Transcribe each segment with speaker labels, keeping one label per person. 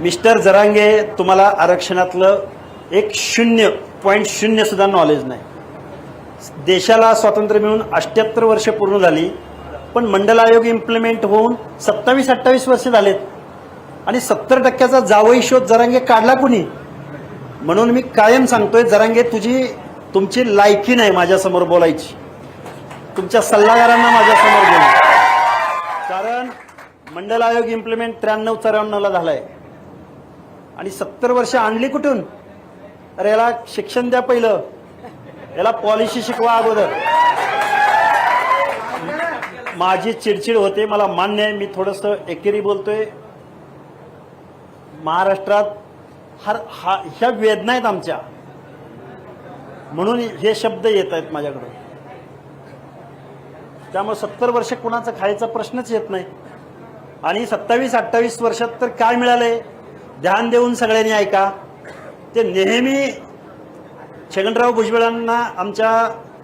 Speaker 1: Mister Jarange तुम्हाला आरक्षणातलं एक शून्य पॉईंट शून्य सुद्धा नॉलेज नाही. देशाला स्वातंत्र्य मिळून अष्ट्याहत्तर वर्ष पूर्ण झाली पण मंडल आयोग इम्प्लिमेंट होऊन सत्तावीस अठ्ठावीस वर्ष झालेत. आणि सत्तर टक्क्याचा जावई शोध जरांगे काढला कुणी? म्हणून मी कायम सांगतोय जरांगे तुझी तुमची लायकी नाही माझ्यासमोर बोलायची. तुमच्या सल्लागारांना माझ्यासमोर बोला. कारण मंडल आयोग इम्प्लिमेंट त्र्याण्णव चौऱ्याण्णवला झालाय. आणि सत्तर वर्ष आणली कुठून? अरे याला शिक्षण द्या पहिलं. याला पॉलिसी शिकवा अगोदर. माझी चिडचिड होते मला मान्य आहे मी थोडंसं एकेरी बोलतोय. महाराष्ट्रात हर हा ह्या वेदना आहेत आमच्या. म्हणून हे शब्द येत आहेत माझ्याकडं त्यामुळे सत्तर वर्ष कुणाचं खायचा प्रश्नच येत नाही. आणि सत्तावीस अठ्ठावीस वर्षात तर काय मिळालंय? ध्यान देऊन सगळ्यांनी ऐका. ते नेहमी छगनराव भुजबळांना आमच्या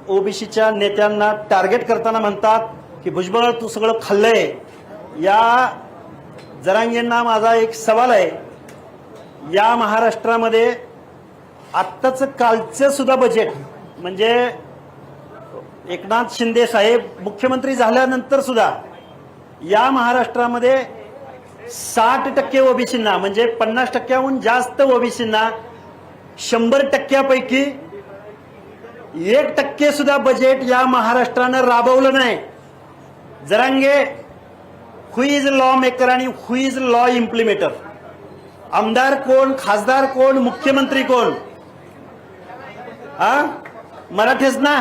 Speaker 1: ओबीसीच्या नेत्यांना टार्गेट करताना म्हणतात की भुजबळ तू सगळं खाल्लंय. या जरांगेंना माझा एक सवाल आहे. या महाराष्ट्रामध्ये आत्ताचं कालचं सुद्धा बजेट म्हणजे एकनाथ शिंदे साहेब मुख्यमंत्री झाल्यानंतर सुद्धा या महाराष्ट्रामध्ये साठ टक्के ओबीसींना म्हणजे पन्नास टक्क्याहून जास्त ओबीसींना शंभर टक्क्यापैकी एक टक्के सुद्धा बजेट या महाराष्ट्रानं राबवलं नाही. Jarange who is law maker आणि हु इज लॉ इम्प्लिमेटर आमदार कोण खासदार कोण मुख्यमंत्री कोण? हा मराठीच ना?